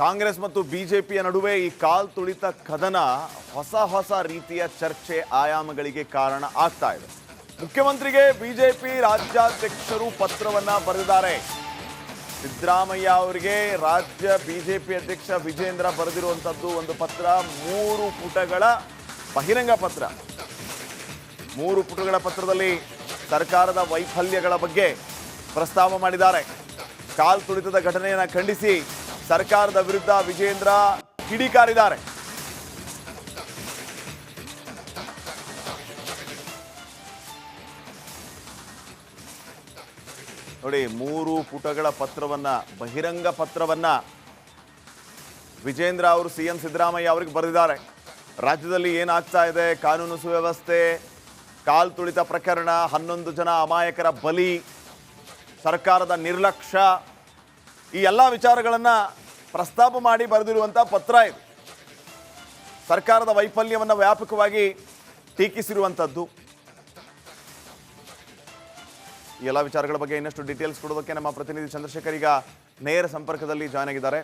ಕಾಂಗ್ರೆಸ್ ಮತ್ತು ಬಿಜೆಪಿಯ ನಡುವೆ ಈ ಕಾಲ್ ತುಳಿತ ಕದನ ಹೊಸ ಹೊಸ ರೀತಿಯ ಚರ್ಚೆ ಆಯಾಮಗಳಿಗೆ ಕಾರಣ ಆಗ್ತಾ ಇದೆ. ಮುಖ್ಯಮಂತ್ರಿಗೆ ಬಿಜೆಪಿ ರಾಜ್ಯಾಧ್ಯಕ್ಷರು ಪತ್ರವನ್ನ ಬರೆದಿದ್ದಾರೆ. ಸಿದ್ದರಾಮಯ್ಯ ಅವರಿಗೆ ರಾಜ್ಯ ಬಿಜೆಪಿ ಅಧ್ಯಕ್ಷ ವಿಜೇಂದ್ರ ಬರೆದಿರುವಂತದ್ದು ಒಂದು ಪತ್ರ, ಮೂರು ಪುಟಗಳ ಬಹಿರಂಗ ಪತ್ರ. ಮೂರು ಪುಟಗಳ ಪತ್ರದಲ್ಲಿ ಸರ್ಕಾರದ ವೈಫಲ್ಯಗಳ ಬಗ್ಗೆ ಪ್ರಸ್ತಾವ ಮಾಡಿದ್ದಾರೆ. ಕಾಲ್ ತುಳಿತದ ಘಟನೆಯನ್ನು ಖಂಡಿಸಿ ಸರ್ಕಾರದ ವಿರುದ್ಧ ವಿಜೇಂದ್ರ ಕಿಡಿಕಾರಿದ್ದಾರೆ. ನೋಡಿ, ಮೂರು ಪುಟಗಳ ಪತ್ರವನ್ನ, ಬಹಿರಂಗ ಪತ್ರವನ್ನ ವಿಜೇಂದ್ರ ಅವರು ಸಿ ಎಂ ಸಿದ್ದರಾಮಯ್ಯ ಅವರಿಗೆ ಬರೆದಿದ್ದಾರೆ. ರಾಜ್ಯದಲ್ಲಿ ಏನಾಗ್ತಾ ಇದೆ? ಕಾನೂನು ಸುವ್ಯವಸ್ಥೆ, ಕಾಲ್ ತುಳಿತ ಪ್ರಕರಣ, ಹನ್ನೊಂದು ಜನ ಅಮಾಯಕರ ಬಲಿ, ಸರ್ಕಾರದ ನಿರ್ಲಕ್ಷ್ಯ. ಈ ಎಲ್ಲ ವಿಚಾರಗಳನ್ನು ಪ್ರಸ್ತಾಪ ಮಾಡಿ ಬರೆದಿರುವಂಥ ಪತ್ರ ಇದು. ಸರ್ಕಾರದ ವೈಫಲ್ಯವನ್ನು ವ್ಯಾಪಕವಾಗಿ ಟೀಕಿಸಿರುವಂಥದ್ದು ಈ ಎಲ್ಲ ವಿಚಾರಗಳ ಬಗ್ಗೆ ಇನ್ನಷ್ಟು ಡೀಟೇಲ್ಸ್ ಕೊಡೋದಕ್ಕೆ ನಮ್ಮ ಪ್ರತಿನಿಧಿ ಚಂದ್ರಶೇಖರ್ ಈಗ ನೇರ ಸಂಪರ್ಕದಲ್ಲಿ ಜಾಯ್ನ್ ಆಗಿದ್ದಾರೆ.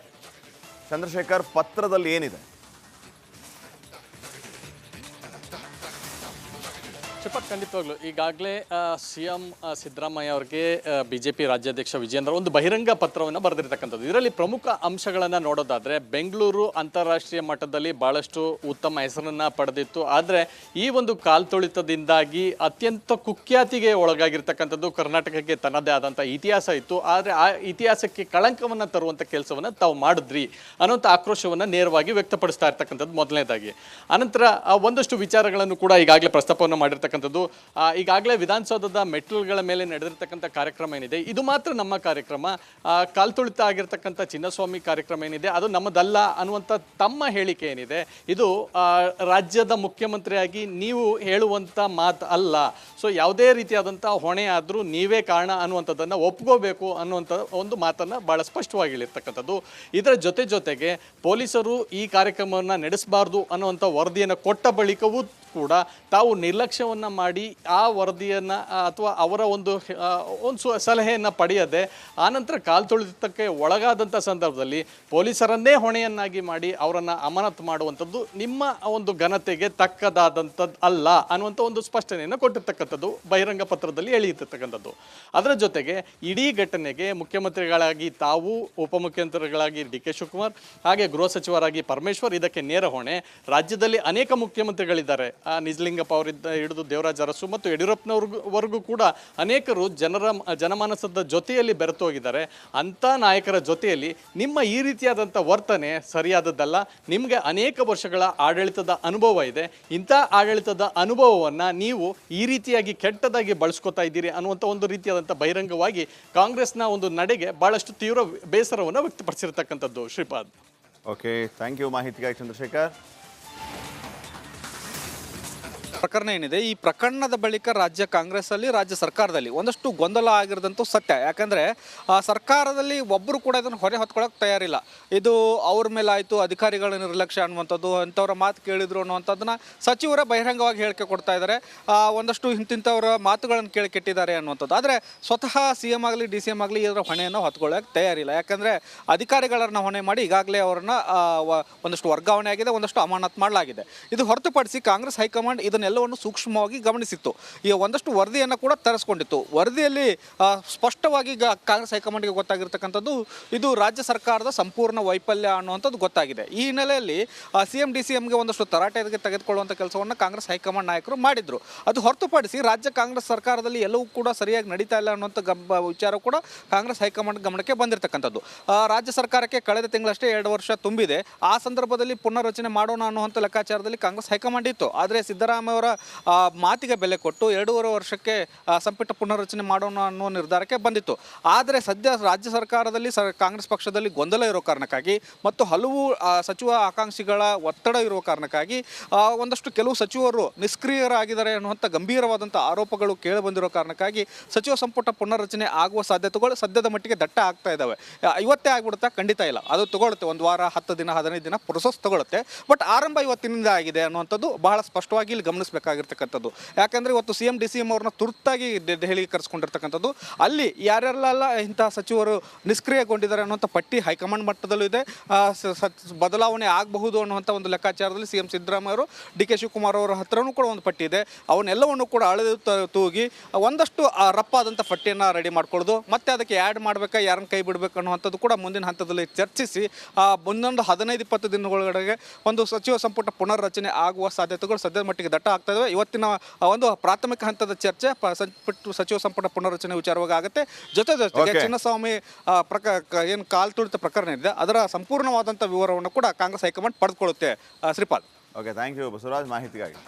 ಚಂದ್ರಶೇಖರ್, ಪತ್ರದಲ್ಲಿ ಏನಿದೆ? ಶಪಥ್ ಖಂಡಿತವಾಗ್ಲು. ಈಗಾಗಲೇ ಸಿ ಎಂ ಸಿದ್ದರಾಮಯ್ಯ ಅವರಿಗೆ ಬಿ ಜೆ ಪಿ ರಾಜ್ಯಾಧ್ಯಕ್ಷ ವಿಜೇಂದ್ರ ಒಂದು ಬಹಿರಂಗ ಪತ್ರವನ್ನು ಬರೆದಿರ್ತಕ್ಕಂಥದ್ದು. ಇದರಲ್ಲಿ ಪ್ರಮುಖ ಅಂಶಗಳನ್ನು ನೋಡೋದಾದರೆ, ಬೆಂಗಳೂರು ಅಂತಾರಾಷ್ಟ್ರೀಯ ಮಟ್ಟದಲ್ಲಿ ಭಾಳಷ್ಟು ಉತ್ತಮ ಹೆಸರನ್ನು ಪಡೆದಿತ್ತು. ಆದರೆ, ಈ ಒಂದು ಕಾಲ್ತುಳಿತದಿಂದಾಗಿ ಅತ್ಯಂತ ಕುಖ್ಯಾತಿಗೆ ಒಳಗಾಗಿರ್ತಕ್ಕಂಥದ್ದು ಕರ್ನಾಟಕಕ್ಕೆ ತನ್ನದೇ ಆದಂಥ ಇತಿಹಾಸ ಇತ್ತು. ಆದರೆ, ಆ ಇತಿಹಾಸಕ್ಕೆ ಕಳಂಕವನ್ನು ತರುವಂಥ ಕೆಲಸವನ್ನು ತಾವು ಮಾಡಿದ್ರಿ ಅನ್ನೋಂಥ ಆಕ್ರೋಶವನ್ನು ನೇರವಾಗಿ ವ್ಯಕ್ತಪಡಿಸ್ತಾ ಇರ್ತಕ್ಕಂಥದ್ದು ಮೊದಲನೇದಾಗಿ. ಅನಂತರ ಒಂದಷ್ಟು ವಿಚಾರಗಳನ್ನು ಕೂಡ ಈಗಾಗಲೇ ಪ್ರಸ್ತಾಪವನ್ನು ಮಾಡಿರ್ತಕ್ಕಂಥದ್ದು ಆ, ಈಗಾಗಲೇ ವಿಧಾನಸೌಧದ ಮೆಟ್ಲುಗಳ ಮೇಲೆ ನಡೆದಿರ್ತಕ್ಕಂಥ ಕಾರ್ಯಕ್ರಮ ಏನಿದೆ ಇದು ಮಾತ್ರ ನಮ್ಮ ಕಾರ್ಯಕ್ರಮ. ಕಾಲ್ತುಳಿತ ಆಗಿರ್ತಕ್ಕಂಥ ಚಿನ್ನಸ್ವಾಮಿ ಕಾರ್ಯಕ್ರಮ ಏನಿದೆ ಅದು ನಮ್ಮದಲ್ಲ ಅನ್ನುವಂಥ ತಮ್ಮ ಹೇಳಿಕೆ ಏನಿದೆ ಇದು ರಾಜ್ಯದ ಮುಖ್ಯಮಂತ್ರಿಯಾಗಿ ನೀವು ಹೇಳುವಂಥ ಮಾತು ಅಲ್ಲ. ಸೊ ಯಾವುದೇ ರೀತಿಯಾದಂಥ ಹೊಣೆ ಆದರೂ ನೀವೇ ಕಾರಣ ಅನ್ನುವಂಥದ್ದನ್ನು ಒಪ್ಕೋಬೇಕು ಅನ್ನುವಂಥ ಒಂದು ಮಾತನ್ನು ಭಾಳ ಸ್ಪಷ್ಟವಾಗಿ ಹೇಳಿರ್ತಕ್ಕಂಥದ್ದು. ಇದರ ಜೊತೆ ಜೊತೆಗೆ ಪೊಲೀಸರು ಈ ಕಾರ್ಯಕ್ರಮವನ್ನು ನಡೆಸಬಾರ್ದು ಅನ್ನುವಂಥ ವರದಿಯನ್ನು ಕೊಟ್ಟ ಬಳಿಕವೂ ಕೂಡ ತಾವು ನಿರ್ಲಕ್ಷ್ಯವನ್ನು ಮಾಡಿ ಆ ವರದಿಯನ್ನು ಅಥವಾ ಅವರ ಒಂದು ಒಂದು ಸಲಹೆಯನ್ನು ಪಡೆಯದೆ ಆನಂತರ ಕಾಲ್ತುಳಿತಕ್ಕೆ ಒಳಗಾದಂಥ ಸಂದರ್ಭದಲ್ಲಿ ಪೊಲೀಸರನ್ನೇ ಹೊಣೆಯನ್ನಾಗಿ ಮಾಡಿ ಅವರನ್ನು ಅಮಾನತು ಮಾಡುವಂಥದ್ದು ನಿಮ್ಮ ಒಂದು ಘನತೆಗೆ ತಕ್ಕದಾದಂಥದ್ದು ಅಲ್ಲ ಅನ್ನುವಂಥ ಒಂದು ಸ್ಪಷ್ಟನೆಯನ್ನು ಕೊಟ್ಟಿರ್ತಕ್ಕಂಥದ್ದು ಬಹಿರಂಗ ಪತ್ರದಲ್ಲಿ ಎಳೆಯುತ್ತಿರ್ತಕ್ಕಂಥದ್ದು. ಅದರ ಜೊತೆಗೆ ಇಡೀ ಘಟನೆಗೆ ಮುಖ್ಯಮಂತ್ರಿಗಳಾಗಿ ತಾವು, ಉಪಮುಖ್ಯಮಂತ್ರಿಗಳಾಗಿ ಡಿ ಕೆ ಶಿವಕುಮಾರ್, ಹಾಗೆ ಗೃಹ ಸಚಿವರಾಗಿ ಪರಮೇಶ್ವರ್ ಇದಕ್ಕೆ ನೇರ ಹೊಣೆ. ರಾಜ್ಯದಲ್ಲಿ ಅನೇಕ ಮುಖ್ಯಮಂತ್ರಿಗಳಿದ್ದಾರೆ. ನಿಜಲಿಂಗಪ್ಪ ಅವರಿದ್ದ ಹಿಡಿದು ದೇವರಾಜ ಅರಸು ಮತ್ತು ಯಡಿಯೂರಪ್ಪನವ್ರಿಗೂ ವರೆಗೂ ಕೂಡ ಅನೇಕರು ಜನರ ಜನಮಾನಸದ ಜೊತೆಯಲ್ಲಿ ಬೆರೆತು ಹೋಗಿದ್ದಾರೆ. ಅಂಥ ನಾಯಕರ ಜೊತೆಯಲ್ಲಿ ನಿಮ್ಮ ಈ ರೀತಿಯಾದಂಥ ವರ್ತನೆ ಸರಿಯಾದದ್ದಲ್ಲ. ನಿಮಗೆ ಅನೇಕ ವರ್ಷಗಳ ಆಡಳಿತದ ಅನುಭವ ಇದೆ. ಇಂಥ ಆಡಳಿತದ ಅನುಭವವನ್ನು ನೀವು ಈ ರೀತಿಯಾಗಿ ಕೆಟ್ಟದಾಗಿ ಬಳಸ್ಕೊತಾ ಇದ್ದೀರಿ ಅನ್ನುವಂಥ ಒಂದು ರೀತಿಯಾದಂಥ ಬಹಿರಂಗವಾಗಿ ಕಾಂಗ್ರೆಸ್ನ ಒಂದು ನಡೆಗೆ ಭಾಳಷ್ಟು ತೀವ್ರ ಬೇಸರವನ್ನು ವ್ಯಕ್ತಪಡಿಸಿರ್ತಕ್ಕಂಥದ್ದು ಶ್ರೀಪಾದ್. ಓಕೆ ಥ್ಯಾಂಕ್ ಯು ಮಾಹಿತಿಗಾಗಿ ಚಂದ್ರಶೇಖರ್. ಪ್ರಕರಣ ಏನಿದೆ, ಈ ಪ್ರಕರಣದ ಬಳಿಕ ರಾಜ್ಯ ಕಾಂಗ್ರೆಸ್ಸಲ್ಲಿ, ರಾಜ್ಯ ಸರ್ಕಾರದಲ್ಲಿ ಒಂದಷ್ಟು ಗೊಂದಲ ಆಗಿರದಂತೂ ಸತ್ಯ. ಯಾಕಂದರೆ ಸರ್ಕಾರದಲ್ಲಿ ಒಬ್ಬರು ಕೂಡ ಇದನ್ನು ಹೊರೆ ಹೊತ್ಕೊಳ್ಳೋಕೆ ತಯಾರಿಲ್ಲ. ಇದು ಅವ್ರ ಮೇಲೆ ಆಯಿತು ಅಧಿಕಾರಿಗಳ ನಿರ್ಲಕ್ಷ್ಯ ಅನ್ನುವಂಥದ್ದು ಅಂಥವ್ರ ಮಾತು ಕೇಳಿದ್ರು ಅನ್ನುವಂಥದ್ದನ್ನ ಸಚಿವರ ಬಹಿರಂಗವಾಗಿ ಹೇಳಿಕೆ ಕೊಡ್ತಾ ಇದ್ದಾರೆ ಒಂದಷ್ಟು ಇಂತಿಂಥವ್ರ ಮಾತುಗಳನ್ನು ಕೇಳಿ ಕೆಟ್ಟಿದ್ದಾರೆ ಅನ್ನುವಂಥದ್ದು. ಆದರೆ, ಸ್ವತಃ ಸಿ ಎಂ ಆಗಲಿ, ಡಿ ಸಿ ಎಂ ಆಗಲಿ ಇದರ ಹೊಣೆಯನ್ನು ಹೊತ್ಕೊಳ್ಳೋಕೆ ತಯಾರಿಲ್ಲ. ಯಾಕಂದರೆ, ಅಧಿಕಾರಿಗಳನ್ನ ಹೊಣೆ ಮಾಡಿ ಈಗಾಗಲೇ ಅವರನ್ನು ಒಂದಷ್ಟು ವರ್ಗಾವಣೆ ಆಗಿದೆ, ಒಂದಷ್ಟು ಅಮಾನತ್ ಮಾಡಲಾಗಿದೆ. ಇದು ಹೊರತುಪಡಿಸಿ ಕಾಂಗ್ರೆಸ್ ಹೈಕಮಾಂಡ್ ಇದನ್ನೆಲ್ಲವನ್ನು ಸೂಕ್ಷ್ಮವಾಗಿ ಗಮನಿಸಿತ್ತು. ಈ ಒಂದಷ್ಟು ವರದಿಯನ್ನು ಕೂಡ ತರಿಸ್ಕೊಂಡಿತ್ತು. ವರದಿಯಲ್ಲಿ ಸ್ಪಷ್ಟವಾಗಿ ಈಗ ಕಾಂಗ್ರೆಸ್ ಹೈಕಮಾಂಡ್ಗೆ ಗೊತ್ತಾಗಿರ್ತಕ್ಕಂಥದ್ದು ಇದು ರಾಜ್ಯ ಸರ್ಕಾರದ ಸಂಪೂರ್ಣ ವೈಫಲ್ಯ ಅನ್ನುವಂಥದ್ದು ಗೊತ್ತಾಗಿದೆ. ಈ ಹಿನ್ನೆಲೆಯಲ್ಲಿ ಸಿ ಎಂ ಡಿ ಸಿ ಎಂಗೆ ಒಂದಷ್ಟು ತರಾಟೆಗೆ ತೆಗೆದುಕೊಳ್ಳುವಂಥ ಕೆಲಸವನ್ನು ಕಾಂಗ್ರೆಸ್ ಹೈಕಮಾಂಡ್ ನಾಯಕರು ಮಾಡಿದರು. ಅದು ಹೊರತುಪಡಿಸಿ ರಾಜ್ಯ ಕಾಂಗ್ರೆಸ್ ಸರ್ಕಾರದಲ್ಲಿ ಎಲ್ಲವೂ ಕೂಡ ಸರಿಯಾಗಿ ನಡೀತಾ ಇಲ್ಲ ಅನ್ನುವಂಥ ಗಂಬ ವಿಚಾರ ಕೂಡ ಕಾಂಗ್ರೆಸ್ ಹೈಕಮಾಂಡ್ ಗಮನಕ್ಕೆ ಬಂದಿರತಕ್ಕಂಥದ್ದು. ರಾಜ್ಯ ಸರ್ಕಾರಕ್ಕೆ ಕಳೆದ ತಿಂಗಳಷ್ಟೇ ಎರಡು ವರ್ಷ ತುಂಬಿದೆ. ಆ ಸಂದರ್ಭದಲ್ಲಿ ಪುನರ್ರಚನೆ ಮಾಡೋಣ ಅನ್ನುವಂಥ ಲೆಕ್ಕಾಚಾರದಲ್ಲಿ ಕಾಂಗ್ರೆಸ್ ಹೈಕಮಾಂಡ್ ಇತ್ತು. ಆದರೆ ಸಿದ್ದರಾಮಯ್ಯ ಅವರ ಮಾತಿಗೆ ಬೆಲೆ ಕೊಟ್ಟು ಎರಡೂವರೆ ವರ್ಷಕ್ಕೆ ಸಂಪುಟ ಪುನರ್ರಚನೆ ಮಾಡೋಣ ಅನ್ನೋ ನಿರ್ಧಾರಕ್ಕೆ ಬಂದಿತ್ತು. ಆದರೆ ಸದ್ಯ ರಾಜ್ಯ ಸರ್ಕಾರದಲ್ಲಿ ಕಾಂಗ್ರೆಸ್ ಪಕ್ಷದಲ್ಲಿ ಗೊಂದಲ ಇರೋ ಕಾರಣಕ್ಕಾಗಿ ಮತ್ತು ಹಲವು ಸಚಿವ ಆಕಾಂಕ್ಷಿಗಳ ಒತ್ತಡ ಇರುವ ಕಾರಣಕ್ಕಾಗಿ ಒಂದಷ್ಟು ಕೆಲವು ಸಚಿವರು ನಿಷ್ಕ್ರಿಯರಾಗಿದ್ದಾರೆ ಅನ್ನುವಂಥ ಗಂಭೀರವಾದಂಥ ಆರೋಪಗಳು ಕೇಳಿಬಂದಿರೋ ಕಾರಣಕ್ಕಾಗಿ ಸಚಿವ ಸಂಪುಟ ಪುನರ್ರಚನೆ ಆಗುವ ಸಾಧ್ಯತೆಗಳು ಸದ್ಯದ ಮಟ್ಟಿಗೆ ದಟ್ಟ ಆಗ್ತಾ ಇದ್ದಾವೆ. ಇವತ್ತೇ ಆಗ್ಬಿಡುತ್ತಾ? ಖಂಡಿತ ಇಲ್ಲ. ಅದು ತಗೊಳುತ್ತೆ ಒಂದು ವಾರ, ಹತ್ತು ದಿನ, ಹದಿನೈದು ದಿನ ಪ್ರೊಸೆಸ್ ತಗೊಳುತ್ತೆ ಬಟ್ ಆರಂಭ ಇವತ್ತಿನಿಂದ ಆಗಿದೆ ಅನ್ನುವಂಥದ್ದು ಬಹಳ ಸ್ಪಷ್ಟವಾಗಿ ಇಲ್ಲಿ ಗಮನಿಸಬೇಕು ಗಮನಿಸಬೇಕಾಗಿರ್ತಕ್ಕಂಥದ್ದು ಯಾಕಂದರೆ ಇವತ್ತು C M D C M ಅವ್ರನ್ನ ತುರ್ತಾಗಿ ದೆಹಲಿಗೆ ಕರೆಸ್ಕೊಂಡಿರ್ತಕ್ಕಂಥದ್ದು. ಅಲ್ಲಿ ಯಾರ್ಯಾರೆಲ್ಲ ಇಂತಹ ಸಚಿವರು ನಿಷ್ಕ್ರಿಯಗೊಂಡಿದ್ದಾರೆ ಅನ್ನುವಂಥ ಪಟ್ಟಿ ಹೈಕಮಾಂಡ್ ಮಟ್ಟದಲ್ಲೂ ಇದೆ. ಬದಲಾವಣೆ ಆಗಬಹುದು ಅನ್ನುವಂಥ ಒಂದು ಲೆಕ್ಕಾಚಾರದಲ್ಲಿ ಸಿ ಎಂ ಸಿದ್ದರಾಮಯ್ಯ ಅವರು, ಡಿ ಕೆ ಶಿವಕುಮಾರ್ ಅವರ ಹತ್ರನೂ ಕೂಡ ಒಂದು ಪಟ್ಟಿ ಇದೆ. ಅವನ್ನೆಲ್ಲವನ್ನು ಕೂಡ ಅಳೆದು ತೂಗಿ ಒಂದಷ್ಟು ರಪ್ಪಾದಂಥ ಪಟ್ಟಿಯನ್ನು ರೆಡಿ ಮಾಡ್ಕೊಳ್ಳೋದು, ಮತ್ತೆ ಅದಕ್ಕೆ ಆ್ಯಡ್ ಮಾಡಬೇಕಾ, ಯಾರನ್ನ ಕೈ ಬಿಡಬೇಕು ಅನ್ನುವಂಥದ್ದು ಕೂಡ ಮುಂದಿನ ಹಂತದಲ್ಲಿ ಚರ್ಚಿಸಿ, ಆ, ಮುಂದೊಂದು ಹದಿನೈದು, ಇಪ್ಪತ್ತು ದಿನಗಳೊಳಗೆ ಒಂದು ಸಚಿವ ಸಂಪುಟ ಪುನರ್ರಚನೆ ಆಗುವ ಸಾಧ್ಯತೆಗಳು ಸದ್ಯದ ಮಟ್ಟಿಗೆ ದಟ್ಟ ಆಗ್ತಾ ಇದಾವೆ. ಇವತ್ತಿನ ಒಂದು ಪ್ರಾಥಮಿಕ ಹಂತದ ಚರ್ಚೆ ಸಚಿವ ಸಂಪುಟ ಪುನರ್ರಚನೆ ವಿಚಾರವಾಗಿ ಆಗುತ್ತೆ ಜೊತೆ ಜೊತೆಗೆ. ಚಿನ್ನಸ್ವಾಮಿ ಪ್ರಕ ಏನು ಕಾಲ್ ತುಳಿತ ಪ್ರಕರಣ ಇದೆ ಅದರ ಸಂಪೂರ್ಣವಾದಂಥ ವಿವರವನ್ನು ಕೂಡ Congress high command ಪಡೆದುಕೊಳ್ಳುತ್ತೆ. Shripal. Okay thank you Basavaraj ಮಾಹಿತಿಗಾಗಿ.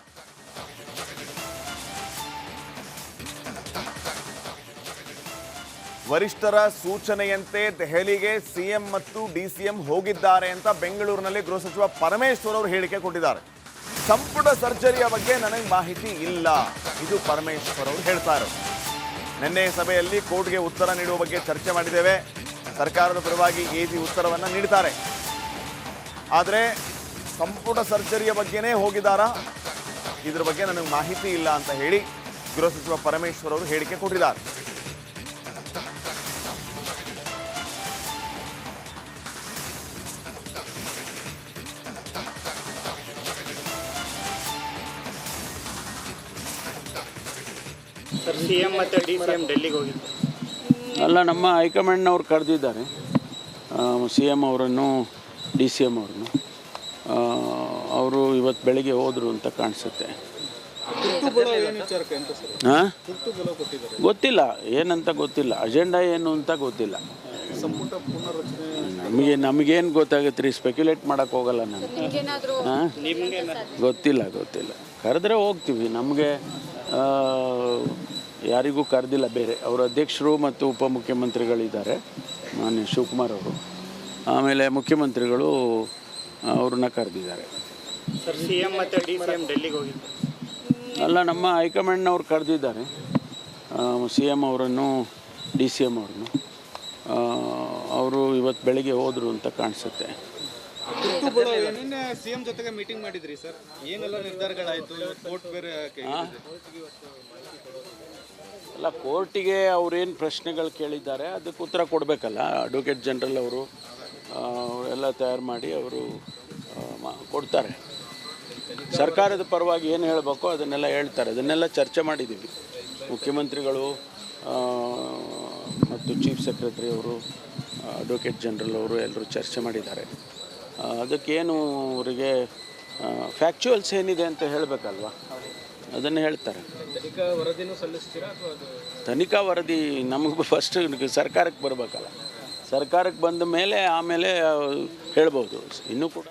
ವರಿಷ್ಠರ ಸೂಚನೆಯಂತೆ ದೆಹಲಿಗೆ ಸಿಎಂ ಮತ್ತು ಡಿಸಿಎಂ ಹೋಗಿದ್ದಾರೆ ಅಂತ ಬೆಂಗಳೂರಿನಲ್ಲಿ ಗೃಹ ಸಚಿವ ಪರಮೇಶ್ವರ್ ಅವರು ಹೇಳಿಕೆ ಕೊಟ್ಟಿದ್ದಾರೆ. ಸಂಪುಟ ಸರ್ಜರಿಯ ಬಗ್ಗೆ ನನಗೆ ಮಾಹಿತಿ ಇಲ್ಲ. ಇದು ಪರಮೇಶ್ವರ್ ಅವರು ಹೇಳ್ತಾರೆ. ನಿನ್ನೆ ಸಭೆಯಲ್ಲಿ ಕೋರ್ಟ್ಗೆ ಉತ್ತರ ನೀಡುವ ಬಗ್ಗೆ ಚರ್ಚೆ ಮಾಡಿದ್ದೇವೆ. ಸರ್ಕಾರದ ಪರವಾಗಿ ಎಜಿ ಉತ್ತರವನ್ನು ನೀಡ್ತಾರೆ. ಆದರೆ ಸಂಪುಟ ಸರ್ಜರಿಯ ಬಗ್ಗೆನೇ ಹೋಗಿದ್ದಾರಾ? ಇದ್ರ ಬಗ್ಗೆ ನನಗೆ ಮಾಹಿತಿ ಇಲ್ಲ ಅಂತ ಹೇಳಿ ಗೃಹ ಸಚಿವ ಪರಮೇಶ್ವರ್ ಅವರು ಹೇಳಿಕೆ ಕೊಟ್ಟಿದ್ದಾರೆ. ಸರ್ ಸಿ ಎಂ ಮತ್ತು ಡಿ ಸಿ ಎಂ ಡೆಲ್ಲಿಗೆ ಹೋಗಿದ್ದು. ಅಲ್ಲ ನಮ್ಮ ಹೈಕಮಾಂಡ್ನವ್ರು ಕರೆದಿದ್ದಾರೆ. ಸಿ ಎಂ ಅವರನ್ನು ಡಿ ಸಿ ಎಂ ಅವರನ್ನು. ಅವರು ಇವತ್ತು ಬೆಳಿಗ್ಗೆ ಹೋದರು ಅಂತ ಕಾಣಿಸುತ್ತೆ. ಹಾಂ ಗೊತ್ತಿಲ್ಲ ಏನಂತ ಗೊತ್ತಿಲ್ಲ. ಅಜೆಂಡಾ ಏನು ಅಂತ ಗೊತ್ತಿಲ್ಲ. ನಮಗೆ ನಮಗೇನು ಗೊತ್ತಾಗುತ್ತೆ ರೀ ಸ್ಪೆಕ್ಯುಲೇಟ್ ಮಾಡೋಕ್ಕೆ ಹೋಗಲ್ಲ ನಾನು. ಹಾಂ ಗೊತ್ತಿಲ್ಲ ಗೊತ್ತಿಲ್ಲ. ಕರೆದ್ರೆ ಹೋಗ್ತೀವಿ ನಮಗೆ ಯಾರಿಗೂ ಕರೆದಿಲ್ಲ ಬೇರೆ. ಅವರ ಅಧ್ಯಕ್ಷರು ಮತ್ತು ಉಪಮುಖ್ಯಮಂತ್ರಿಗಳಿದ್ದಾರೆ. ಮಾನ್ಯ ಶಿವಕುಮಾರ್ ಅವರು. ಆಮೇಲೆ ಮುಖ್ಯಮಂತ್ರಿಗಳು ಅವ್ರನ್ನ ಕರೆದಿದ್ದಾರೆ. ಅಲ್ಲ ನಮ್ಮ ಹೈಕಮಾಂಡ್ನವ್ರು ಕರೆದಿದ್ದಾರೆ. ಸಿ ಎಂ ಅವರನ್ನು ಡಿ ಸಿ ಎಂ ಅವ್ರನ್ನು. ಅವರು ಇವತ್ತು ಬೆಳಗ್ಗೆ ಹೋದರು ಅಂತ ಕಾಣಿಸುತ್ತೆ. ನಿನ್ನೆ ಸಿ ಎಂ ಜೊತೆಗೆ ಮೀಟಿಂಗ್ ಮಾಡಿದ್ರಿ ಸರ್. ಏನೆಲ್ಲ ನಿರ್ಧಾರಗಳಾಯಿತು? ಕೋರ್ಟ್ ಬೇರೆ ಅಲ್ಲ ಕೋರ್ಟಿಗೆ ಅವ್ರೇನು ಪ್ರಶ್ನೆಗಳು ಕೇಳಿದ್ದಾರೆ ಅದಕ್ಕೆ ಉತ್ತರ ಕೊಡಬೇಕಲ್ಲ. ಅಡ್ವೊಕೇಟ್ ಜನರಲ್ ಅವರು ಎಲ್ಲ ತಯಾರು ಮಾಡಿ ಅವರು ಕೊಡ್ತಾರೆ. ಸರ್ಕಾರದ ಪರವಾಗಿ ಏನು ಹೇಳಬೇಕು ಅದನ್ನೆಲ್ಲ ಹೇಳ್ತಾರೆ. ಅದನ್ನೆಲ್ಲ ಚರ್ಚೆ ಮಾಡಿದ್ದೀವಿ ಮುಖ್ಯಮಂತ್ರಿಗಳು ಮತ್ತು ಚೀಫ್ ಸೆಕ್ರೆಟರಿ ಅವರು ಅಡ್ವೊಕೇಟ್ ಜನರಲ್ ಅವರು ಎಲ್ಲರೂ ಚರ್ಚೆ ಮಾಡಿದ್ದಾರೆ. ಅದಕ್ಕೇನು ಅವರಿಗೆ ಫ್ಯಾಕ್ಚುಯಲ್ಸ್ ಏನಿದೆ ಅಂತ ಹೇಳಬೇಕಲ್ವಾ? ಅದನ್ನು ಹೇಳ್ತಾರೆ. ತನಿಖಾ ವರದಿ ನಮಗೆ ಫಸ್ಟ್ ಸರ್ಕಾರಕ್ಕೆ ಬರಬೇಕಲ್ಲ. ಸರ್ಕಾರಕ್ಕೆ ಬಂದ ಮೇಲೆ ಆಮೇಲೆ ಹೇಳ್ಬೋದು. ಇನ್ನೂ ಕೂಡ.